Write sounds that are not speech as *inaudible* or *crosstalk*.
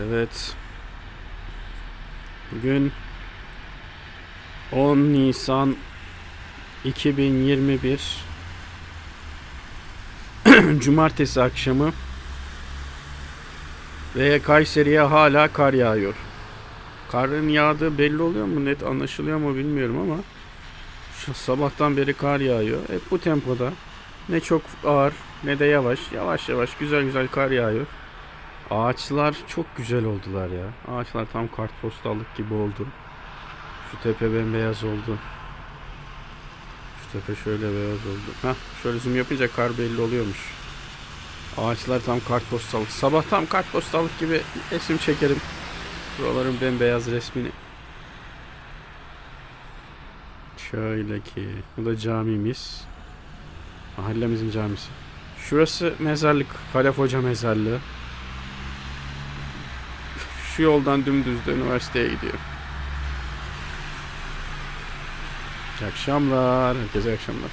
Evet. Bugün 10 Nisan 2021 *clears throat* Cumartesi akşamı ve Kayseri'ye hala kar yağıyor. Karın yağdığı belli oluyor mu? Net anlaşılıyor mu bilmiyorum ama şu sabahtan beri kar yağıyor. Hep bu tempoda. Ne çok ağır ne de yavaş. Yavaş yavaş güzel güzel kar yağıyor. Ağaçlar çok güzel oldular ya. Ağaçlar tam kartpostallık gibi oldu. Şu tepe bembeyaz oldu. Şu tepe şöyle beyaz oldu. Hah şöyle zoom yapınca kar belli oluyormuş. Ağaçlar tam kartpostallık. Sabah tam kartpostallık gibi resim çekerim. Buraların bembeyaz resmini. Şöyle ki. Bu da camimiz. Mahallemizin camisi. Şurası mezarlık. Halef Hoca mezarlığı. Şu yoldan dümdüz de üniversiteye gidiyor. İyi akşamlar. Herkese iyi akşamlar.